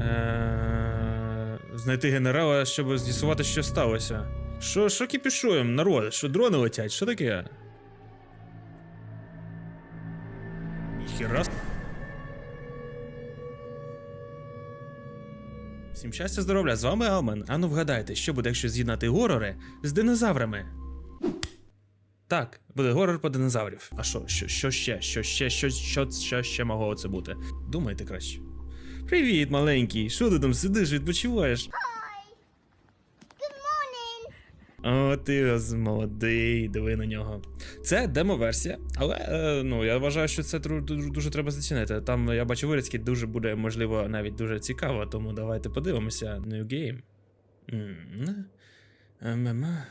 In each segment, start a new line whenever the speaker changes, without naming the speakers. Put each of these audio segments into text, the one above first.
Е, Знайти генерала, щоб з'ясувати, що сталося. Що, що кіпішуємо, народ? Що дрони летять? Що таке? Ніхіра. Всім щастя, здоров'я, з вами Алмен. Ану вгадайте, що буде, якщо з'єднати горори з динозаврами. Так, буде горор по динозаврів. А що, що, що ще? Що ще, що, що, що ще могло це бути? Думайте краще. Привіт, маленький. Що ти там сидиш, відпочиваєш? О, ти молодий, диви на нього. Це демо-версія, але е, ну, я вважаю, що це дуже, дуже треба зацінити. Там я бачу вирізки, дуже буде, можливо, навіть дуже цікаво, тому давайте подивимося. New game. Ма-ма,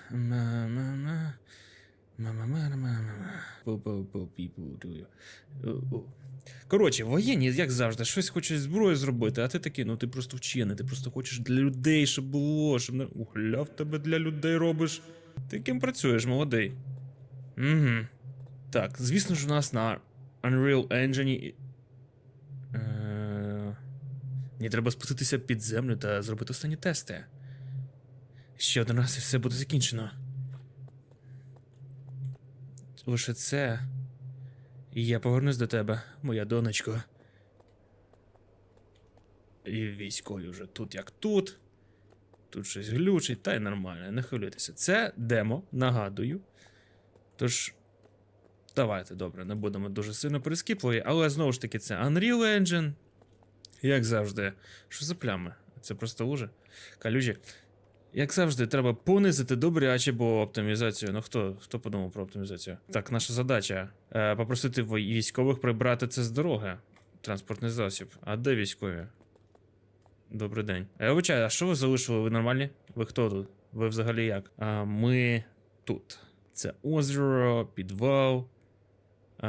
Коротше, воєнні, як завжди, щось хочуть зброю зробити, а ти такий, ну ти просто вчений, ти просто хочеш для людей, щоб було, щоб не. Угля в тебе для людей робиш. Ти ким працюєш, молодий? Угу. Так, звісно ж, у нас на Unreal Engine. Е... Треба спуститися під землю та зробити останні тести. Ще один раз і все буде закінчено. Лише це. Я повернусь до тебе, моя донечко. І військові вже тут як тут. Тут щось глючить, та й нормально, не хвилюйтеся. Це демо, нагадую. Тож, давайте, добре, не будемо дуже сильно перескіпливі, але знову ж таки, це Unreal Engine. Як завжди. Що за плями? Це просто лужи. Калюжі. Як завжди, треба понизити добряче, бо оптимізацію. Ну хто, хто подумав про оптимізацію? Так, наша задача е, попросити військових прибрати це з дороги. Транспортний засіб. А де військові? Добрий день. Я вибачаю, а що ви залишили? Ви нормальні? Ви хто тут? Ви взагалі як? А, ми тут. Це озеро, підвал, а,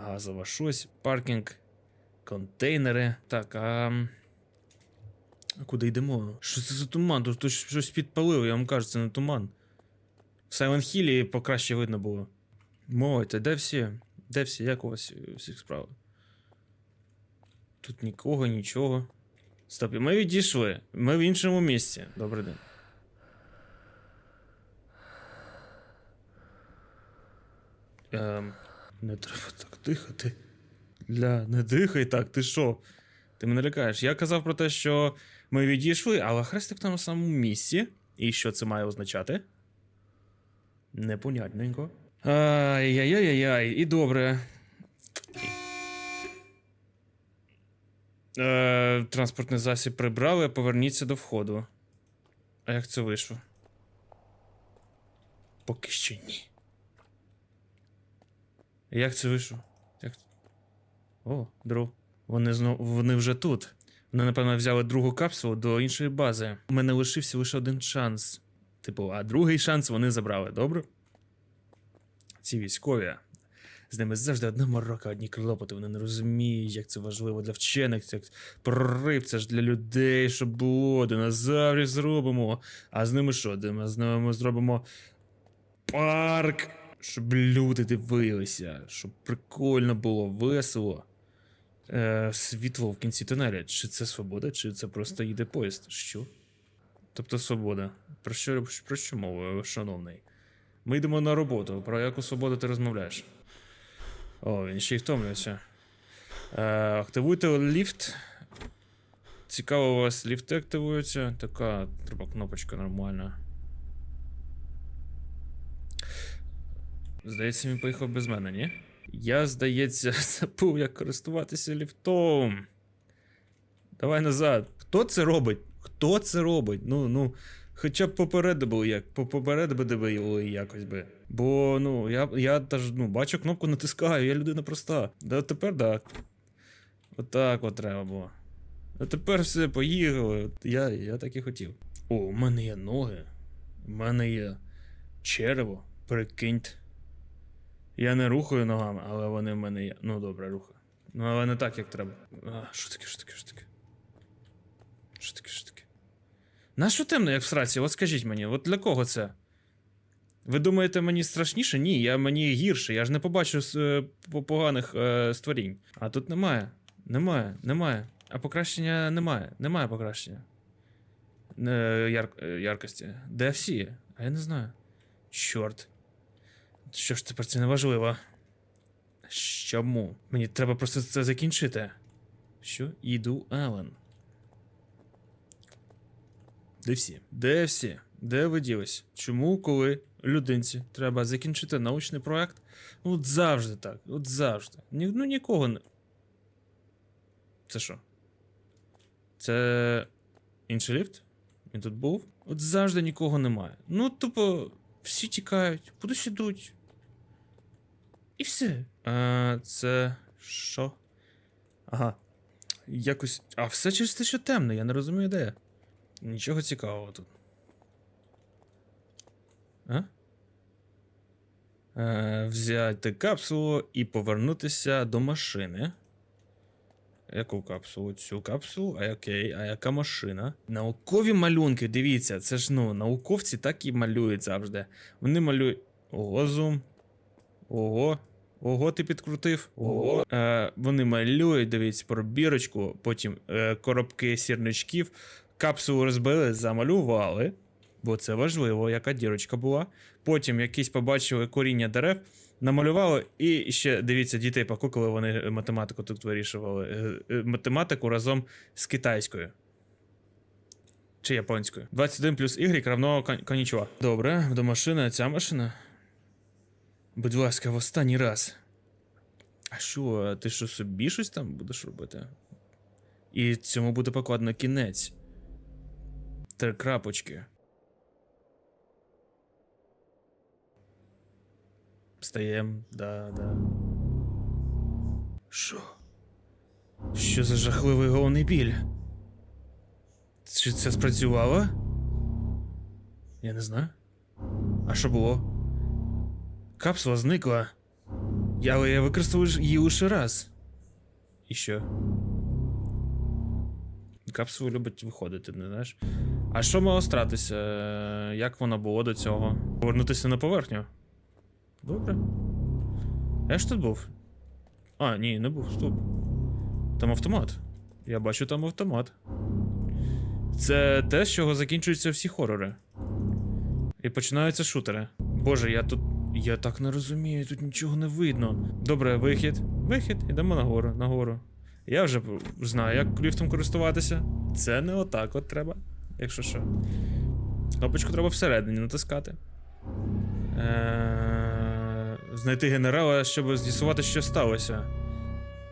газова щось, паркінг, контейнери. Так, а. А куди йдемо? Що це за туман? Тут щось підпалив, я вам кажу, це не туман. В Silent Hill покраще видно було. Мовите, де всі? Де всі? Як у вас всіх справи? Тут нікого, нічого. Стоп, ми відійшли. Ми в іншому місці. Добрий день. Ем, не треба так дихати. Ля, не дихай так, ти що? Ти мене лякаєш. Я казав про те, що ми відійшли, але хрестик на самому місці. І що це має означати? Непонятненько. Ай-яй-яй-яй, і добре. Е, транспортний засіб прибрали, поверніться до входу. А як це вийшло? Поки що ні. Як це вийшло? Як... О, дров. Вони знов вони вже тут. Вони, напевно, взяли другу капсулу до іншої бази. У мене лишився лише один шанс. Типу, а другий шанс вони забрали, добре? Ці військові. З ними завжди одна морока, одні клопоти. Вони не розуміють, як це важливо для вчених, як прорив, це ж для людей, щоб було, динозаврів зробимо. А з ними що? Ми з ними ми зробимо парк, щоб люди дивилися, щоб прикольно було, весело. Е, світло в кінці тунеля. Чи це свобода, чи це просто йде поїзд? Що? Тобто свобода. Про що, про що мова, шановний? Ми йдемо на роботу. Про яку свободу ти розмовляєш? О, він ще й втомлюється. Е, активуйте ліфт. Цікаво, у вас ліфти активуються. Така треба кнопочка нормальна. Здається, він поїхав без мене, ні? Я, здається, забув, як користуватися ліфтом. Давай назад. Хто це робить? Хто це робить? Ну, ну. Хоча б попередили як, попередили якось би. Бо, ну, я, я теж, ну, бачу кнопку натискаю, я людина проста. Да тепер так. Отак от треба було. А тепер все, поїхали. Я, я так і хотів. О, у мене є ноги. У мене є черево. Прикиньте. Я не рухаю ногами, але вони в мене є. Ну, добре, рухаю. Ну, але не так, як треба. А, що таке, що таке, що таке? Що таке, що таке? Нащо темно, як в сраці? От скажіть мені, от для кого це? Ви думаєте, мені страшніше? Ні, я мені гірше. Я ж не побачу е, поганих е, створінь. А тут немає. Немає, немає. А покращення немає. Немає покращення. Е, яр... е, яркості. Де всі? А я не знаю. Чорт. Що ж тепер це не важливо? Чому? Мені треба просто це закінчити. Що? Іду Ален. Де всі? Де всі? Де ви ділись? Чому, коли людинці треба закінчити научний проект? Ну, От завжди так, от завжди. Ні, ну нікого не. Це що? Це інший ліфт? Він тут був? От завжди нікого немає. Ну, тупо, всі тікають, кудись ідуть. І все. А, це що? Ага. Якось. А все через те, що темно, я не розумію, де. Нічого цікавого тут. А? Е, взяти капсулу і повернутися до машини. Яку капсулу? Цю капсулу? А окей, а яка машина? Наукові малюнки, дивіться, це ж ну, науковці так і малюють завжди. Вони малюють. Ого, зум. Ого. Ого, ти підкрутив. Ого. Е, вони малюють, дивіться, пробірочку, потім е, коробки сірничків, капсулу розбили, замалювали. Бо це важливо, яка дірочка була. Потім якісь побачили коріння дерев, намалювали, і ще дивіться, дітей покукали, вони математику тут вирішували. Е, е, Математику разом з китайською. Чи японською. 21 плюс Y равно кон- Добре, до машини, ця машина. Будь ласка, в останній раз. А що, ти що собі щось там будеш робити? І цьому буде покладено кінець. Три крапочки. Встаєм, да, да. Що? Що за жахливий головний біль? Чи це спрацювало? Я не знаю. А що було? Капсула зникла. Я, але я використав її лише раз. І що? Капсула любить виходити, не знаєш? А що мало стратися? Як воно було до цього? Повернутися на поверхню? Добре. Я ж тут був. А, ні, не був, стоп. Там автомат. Я бачу там автомат. Це те, з чого закінчуються всі хорори. І починаються шутери. Боже, я тут. Я так не розумію, тут нічого не видно. Добре, вихід. Вихід, ідемо нагору, нагору. Я вже знаю, як ліфтом користуватися. Це не отак от треба, якщо що. Кнопочку треба всередині натискати. Е, Знайти генерала, щоб з'ясувати, що сталося.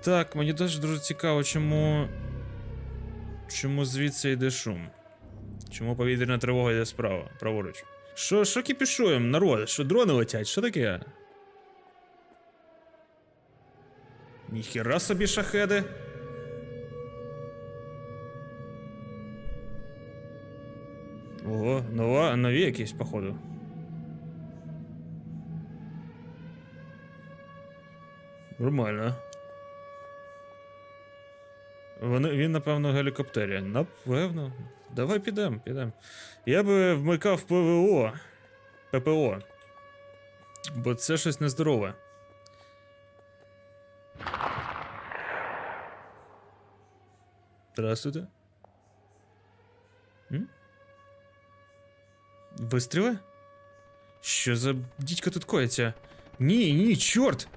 Так, мені теж дуже цікаво, чому. Чому звідси йде шум? Чому повітряна тривога йде справа, праворуч? Що, що кіпішуємо, народ? Що дрони летять? Що таке? Ніхіра собі шахеди. Ого, нова, нові якісь, походу. Нормально. Вони, він, напевно, в гелікоптері. Напевно. Давай підемо, підемо. Я би вмикав ПВО. ППО. Бо це щось нездорове. Здравствуйте. М? Вистріли? Що за дідько тут коїться? Ні, ні, чорт!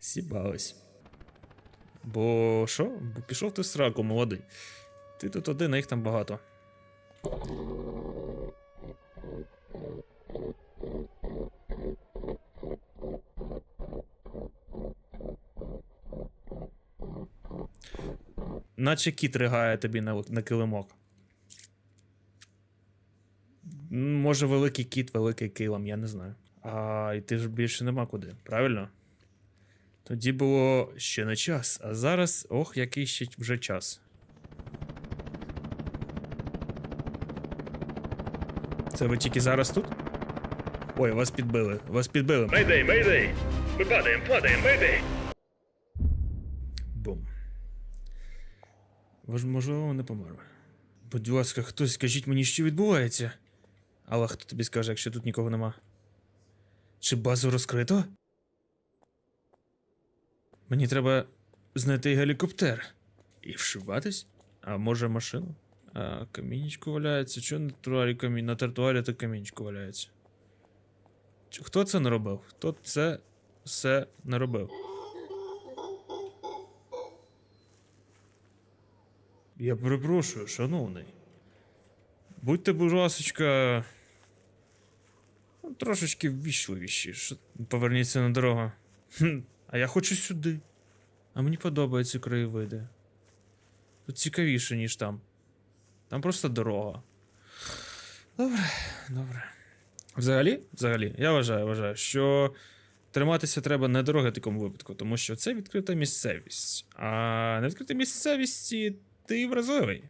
Сібалось. Бо що? Бо пішов ти в сраку, молодий. Ти тут один, а їх там багато. Наче кіт ригає тобі на, на килимок. Може, великий кіт, великий килим, я не знаю. А йти ж більше нема куди, правильно? Тоді було ще не час, а зараз ох, який ще вже час. Це ви тільки зараз тут? Ой, вас підбили. Вас підбили.
Мейдей, мейдей! Ми падаємо, падаємо, мейдей!
Бум. Ви ж, можливо, не померли. Будь ласка, хтось скажіть мені, що відбувається. Але хто тобі скаже, якщо тут нікого нема? Чи базу розкрито? Мені треба знайти гелікоптер. І вшиватись? А може машину? Камінечко валяється. Чого на тротуарі камінь? На тротуарі то камінечко валяється. Хто це наробив? Хто це все наробив? Я перепрошую, шановний. Будьте, будь ласочка, ну, трошечки ввічливіші. Поверніться на дорогу. А я хочу сюди. А мені подобаються краєвиди. Тут цікавіше, ніж там. Там просто дорога. Добре, добре. Взагалі, взагалі, я вважаю, вважаю, що триматися треба не дороги в такому випадку, тому що це відкрита місцевість. А на відкритій місцевісті ти вразливий.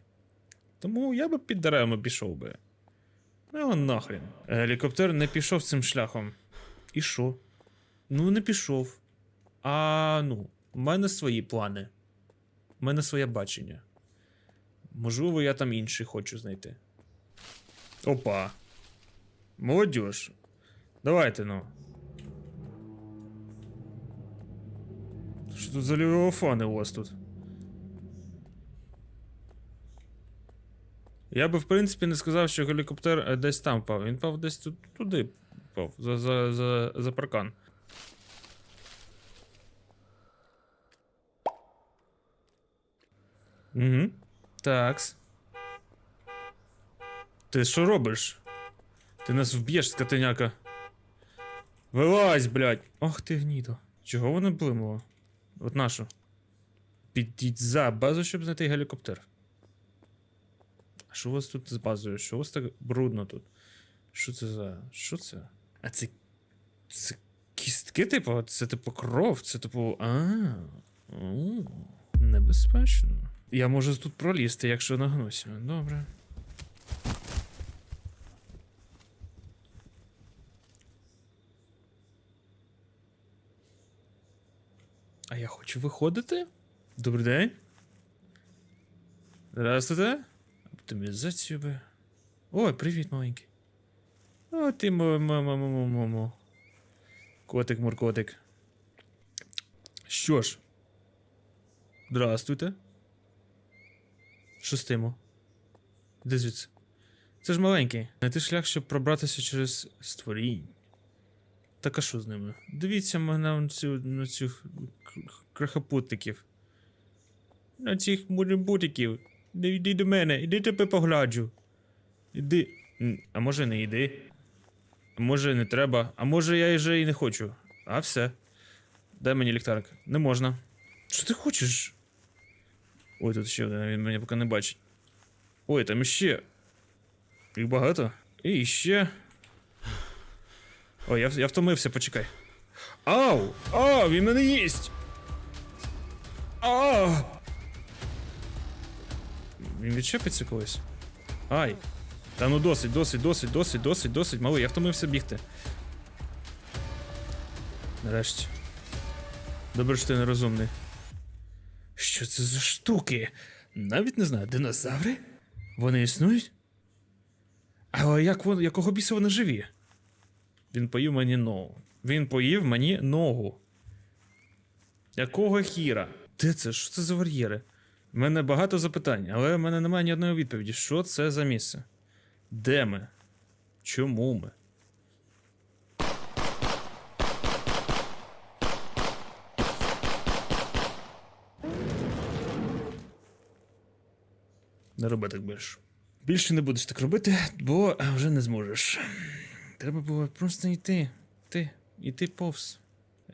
Тому я би під деревами пішов би. Ну, нахрін. Гелікоптер не пішов цим шляхом. І що? Ну, не пішов. А ну, в мене свої плани. У мене своє бачення. Можливо, я там інший хочу знайти. Опа. Молодіж. Давайте ну. Що тут за лівофани у вас тут? Я би, в принципі, не сказав, що гелікоптер е, десь там впав. Він впав десь тут, туди впав, за, за, за, за паркан. Угу. Такс. Ти що робиш? Ти нас вб'єш, скотиняка. Вилазь, блядь. Ох ти гнідо. Чого воно блимало? От нашу. Підіть за базу, щоб знайти гелікоптер. А що у вас тут з базою? Що у вас так брудно тут? Що це за. Що це? А це. Це кістки, типу? Це типу кров, це типу. А. Небезпечно. Я можу тут пролізти, якщо нагнуся. Добре. А я хочу виходити? Добрий день. Здравствуйте. Оптимізацію би. Ой, привіт, маленький. О, ти мо мо мо мо мо мо мо Котик, муркотик. Що ж. Здравствуйте. Що з тимо? Де звідси? Це ж маленький. Знайти шлях, щоб пробратися через створінь. Так а що з ними? Дивіться мене на цю, на цих крахопутників. На цих мурибутиків. Іди, до мене, іди тебе погладжу. Іди. А може не йди. А може не треба. А може я вже і не хочу. А все. Дай мені ліхтарик. Не можна. Що ти хочеш? Ой, тут ще один, він мене поки не бачить. Ой, там іще. Їх багато. І ще. Ой, я, я втомився, почекай. Ау! А, він мене їсть! А! Він відчепиться колись. Ай! Та ну досить, досить, досить, досить, досить, досить, малий, я втомився бігти. Нарешті. Добре, що ти нерозумний. Що це за штуки? Навіть не знаю, динозаври? Вони існують? Але як вони, якого біса вони живі? Він поїв мені ногу. Він поїв мені ногу. Якого хіра? Де це? Що це за вар'єри? У мене багато запитань, але в мене немає ні одної відповіді. Що це за місце? Де ми? Чому ми? Не роби так більше. Більше не будеш так робити, бо е, вже не зможеш. Треба було просто йти. Ти, йти повз.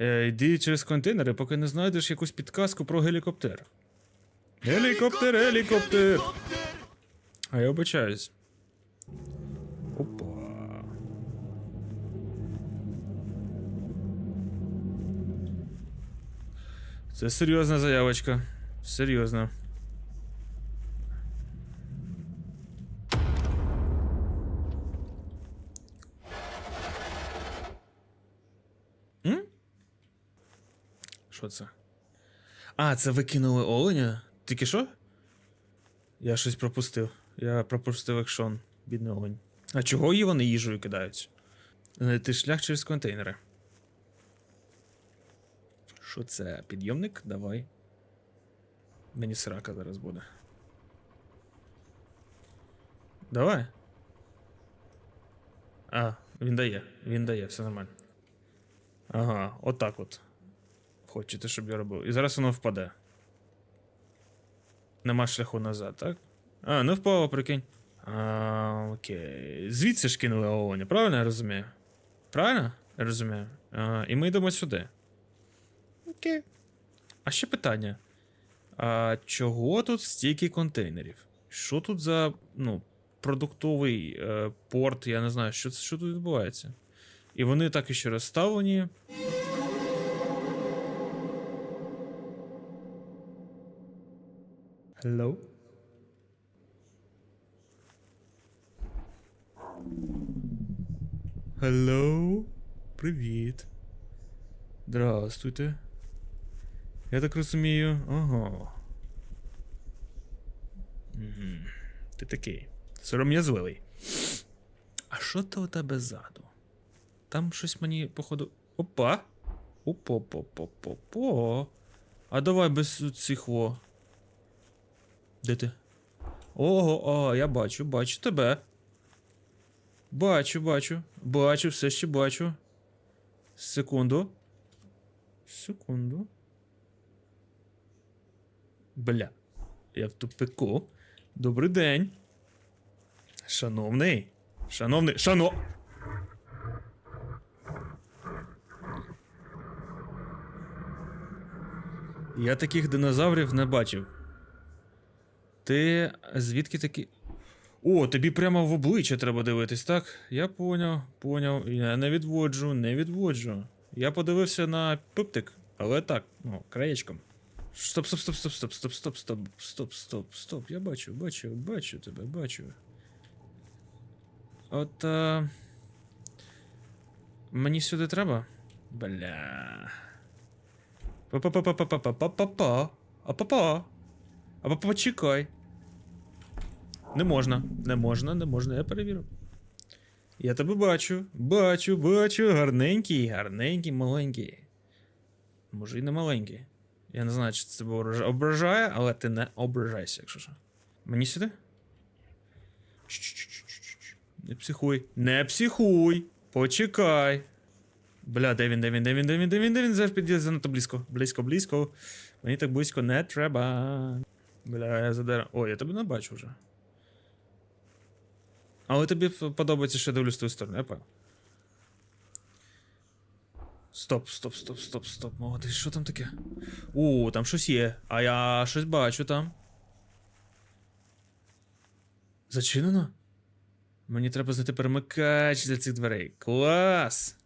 Е, йди через контейнери, поки не знайдеш якусь підказку про гелікоптер. Гелікоптер, гелікоптер! А я обичаюсь. Опа. Це серйозна заявочка. Серйозно. М? Що це? А, це викинули оленя? Тільки що? Я щось пропустив. Я пропустив екшон, бідний олень. А чого її вони їжею кидають? Знайти шлях через контейнери. Що це? Підйомник? Давай. Мені срака зараз буде. Давай. А, він дає, він дає, все нормально. Ага, отак от. Хочете, щоб я робив. І зараз воно впаде. Нема шляху назад, так? А, не впало, прикинь. А, окей. Звідси ж кинули Оленя, правильно я розумію? Правильно? Я розумію. А, і ми йдемо сюди. Окей. А ще питання. А чого тут стільки контейнерів? Що тут за ну, продуктовий е, порт? Я не знаю, що, що тут відбувається. І вони так і ще розставлені. Hello? Hello? Привіт. Здравствуйте. Я так розумію. Угу. Ти такий. Сором'язливий. А що то у тебе ззаду? Там щось мені, походу. Опа! Опа-па-па-па-па. А давай без цих во. Де ти? Ого, а, я бачу, бачу тебе. Бачу, бачу. Бачу, все ще бачу. Секунду. Секунду. Бля. Я в тупику. Добрий день. Шановний. Шановний. Шано. Я таких динозаврів не бачив. Ти звідки такі. О, тобі прямо в обличчя треба дивитись, так? Я поняв, поняв. Я не відводжу, не відводжу. Я подивився на пиптик, але так, ну, краєчком. Стоп, стоп, стоп, стоп, стоп, стоп, стоп, стоп, стоп, стоп, стоп. Я бачу, бачу, бачу тебе, бачу. От. А... Мені сюди треба? Бля. Па-па-па-па-па-па-па-па. А-па-па. А почекай. Не можна, не можна, не можна, я перевірив. Я тебе бачу, бачу, бачу. Гарненький, гарненький, маленький. Може, і не маленький. Я не знаю, чи це тебе ображає, але ти не ображайся, якщо що. Мені сюди? Не психуй. Не психуй. Почекай. Бля, де він, де він, де він, де він, де він, де він? Зараз підійде занадто близько. Близько, близько. Мені так близько не треба. Бля, я задер. О, я тебе не бачу вже. Але тобі подобається, що я дивлюсь твою сторону, я понял. Стоп, стоп, стоп, стоп, стоп. Молодий, що там таке? У, там щось є. А я щось бачу там. Зачинено? Мені треба знайти перемикач для цих дверей. Клас!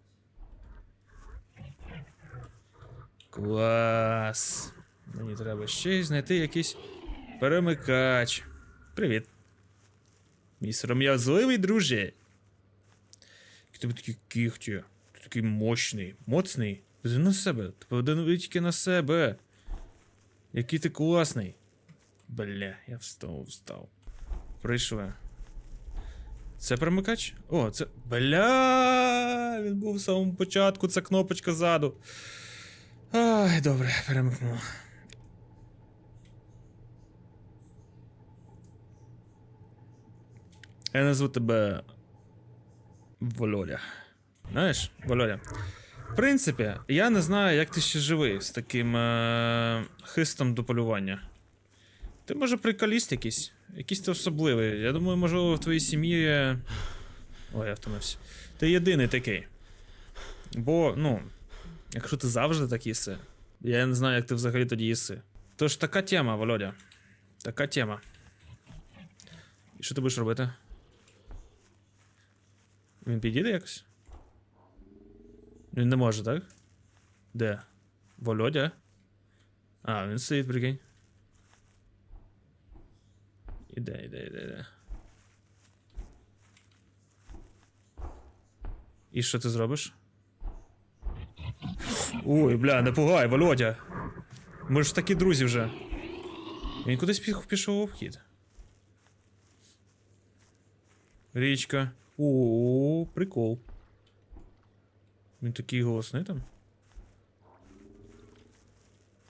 Клас. Мені треба ще знайти якийсь перемикач. Привіт. Мій сором'язливий друже. Тебе такі кіхті. Ти такий мощний, моцний. Ти на себе. Ти тільки на себе. Який ти класний. Бля, я встав, встав. Прийшли. Це перемикач? О, це. Бля! Він був в самому початку, це кнопочка ззаду. Ай, добре, перемикнув. Я назву тебе Володя. Знаєш, Володя. В принципі, я не знаю, як ти ще живий з таким е- хистом до полювання. Ти, може, приколіст якийсь? Якийсь ти особливий. Я думаю, можливо, в твоїй сім'ї. Ой, я втомився. Ти єдиний такий. Бо, ну, якщо ти завжди так їси, я не знаю, як ти взагалі тоді їси. Тож така тема, Володя. Така тема. І що ти будеш робити? Він підійде якось? Він не може, так? Де? Володя? А, він стоїть, прикинь. Іде, іде, іде, іде. І що ти зробиш? Ой, бля, не пугай, Володя. Ми ж такі друзі вже. Він кудись піх- пішов в обхід. Річка. О, прикол. Він такий голосний там.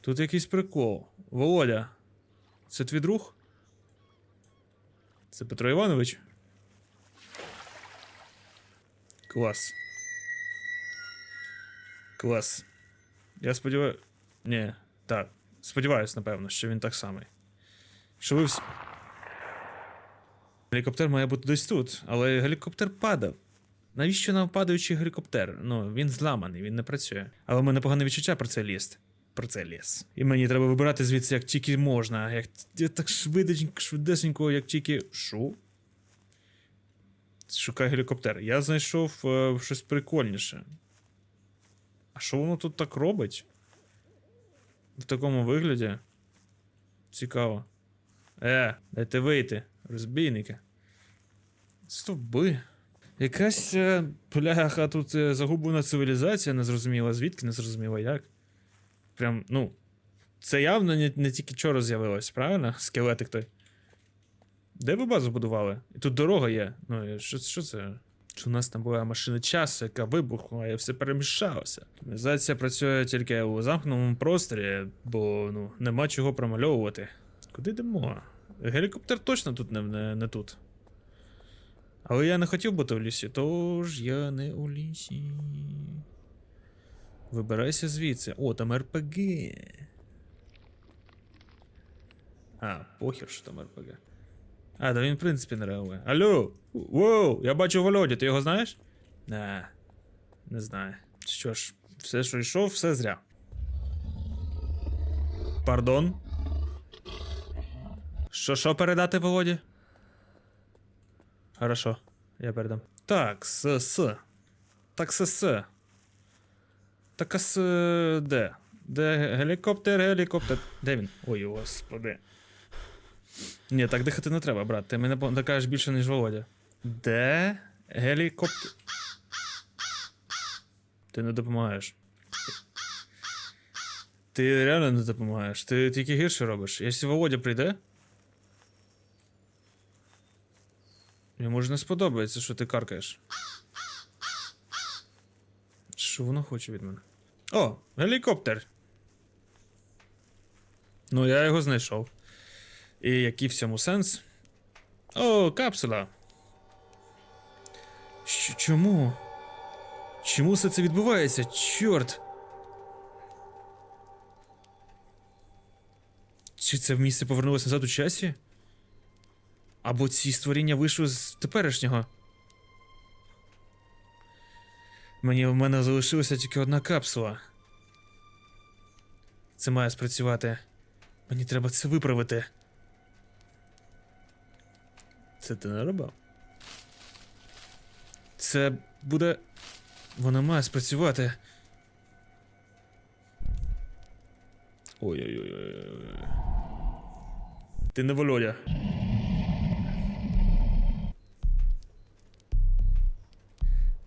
Тут якийсь прикол. Володя. Це твій друг? Це Петро Іванович? Клас. Клас. Я сподіваюся. Ні, так. Сподіваюсь, напевно, що він так самий. Що ви всі. Гелікоптер має бути десь тут, але гелікоптер падав. Навіщо нам падаючий гелікоптер? Ну, він зламаний, він не працює. Але в мене погане відчуття про цей ліс. Про цей ліс. І мені треба вибирати звідси як тільки можна. Як так швиденько, швидесенько, як тільки. Шо? Шукай гелікоптер. Я знайшов е, щось прикольніше. А що воно тут так робить? В такому вигляді? Цікаво. Е, дайте вийти, розбійники. Стовби. Якась е, бляха тут е, загублена цивілізація, незрозуміла звідки, незрозуміла як. Прям, ну. Це явно не, не тільки вчора з'явилось, правильно? Скелетик той. Де ви базу будували? І тут дорога є. Ну, що, що це? Чи у нас там була машина часу, яка вибухнула, і все перемішалося. Організація працює тільки у замкненому просторі, бо ну, нема чого промальовувати. Куди йдемо? Гелікоптер точно тут не, не, не тут. Але я не хотів бути в лісі, тож я не у лісі. Вибирайся звідси. О, там РПГ. А, похер, що там РПГ. А, да він, в принципі, не реагує. Алло! Воу! Я бачу Володю, ти його знаєш? Не, не знаю. Що ж, все, що йшов, все зря. Пардон. Що, що передати Володі? Хорошо, я передам. Так, с, с. Так, с, с. Так, с, де? Де гелікоптер, гелікоптер. Де він? Ой, господи. Ні, так дихати не треба, брат. Ти мене докажеш більше, ніж Володя. Де гелікоптер. Ти не допомагаєш. Ти реально не допомагаєш. Ти тільки гірше робиш. Якщо Володя прийде. Йому ж не сподобається, що ти каркаєш. Що воно хоче від мене? О, гелікоптер. Ну, я його знайшов. І який в цьому сенс? О, капсула. Щ- чому? Чому все це відбувається? Чорт. Чи це в місце повернулося назад у часі? Або ці створіння вийшли з теперішнього. Мені в мене залишилася тільки одна капсула. Це має спрацювати. Мені треба це виправити. Це ти не робив? Це буде. Воно має спрацювати. Ой-ой-ой. Ти не Володя.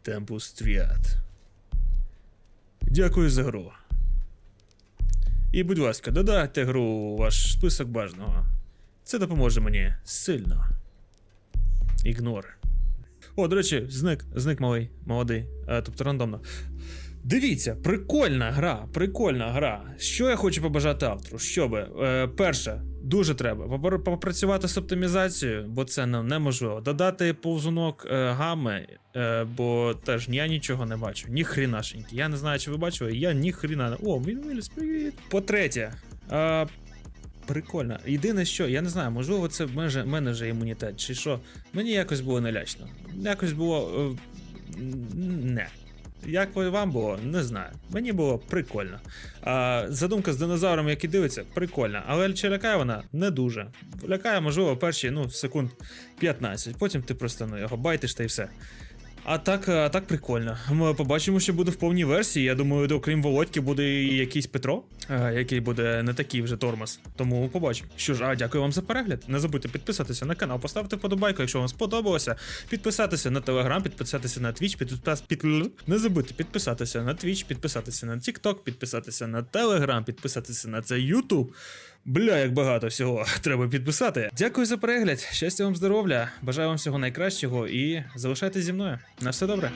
Темпус Тріад. Дякую за гру. І, будь ласка, додайте гру у ваш список бажаного. Це допоможе мені сильно. Ігнор. О, до речі, зник, зник малий, молодий, А, тобто рандомно. Дивіться, прикольна гра, прикольна гра. Що я хочу побажати автору? Щоби, е, перше, дуже треба попрацювати з оптимізацією, бо це неможливо. Додати повзунок е, гами, е, бо теж я нічого не бачу. Ні хрінашеньки. Я не знаю, чи ви бачили, я ні хріна. О, він виліз, привіт. По-третє, е, прикольно. Єдине, що, я не знаю, можливо, це в мене, мене вже імунітет, чи що. Мені якось було нелячно. Якось було. Е, не. Як вам було, не знаю. Мені було прикольно. А, задумка з динозавром, який дивиться, прикольна. Але чи лякає вона? Не дуже. Лякає, можливо, перші ну, секунд 15. Потім ти просто ну, його байтиш та й все. А так, а так прикольно. Ми побачимо, що буде в повній версії. Я думаю, окрім Володьки, буде і якийсь Петро, який буде не такий вже тормоз. Тому побачимо. Що ж, а дякую вам за перегляд. Не забудьте підписатися на канал, поставити вподобайку, якщо вам сподобалося. Підписатися на телеграм, підписатися на Twitch, підпис... під... не забудьте підписатися на Twitch, підписатися на TikTok, підписатися на Telegram, підписатися на цей YouTube. Бля, як багато всього треба підписати. Дякую за перегляд. Щастя вам здоров'я. Бажаю вам всього найкращого і залишайтесь зі мною. На все добре.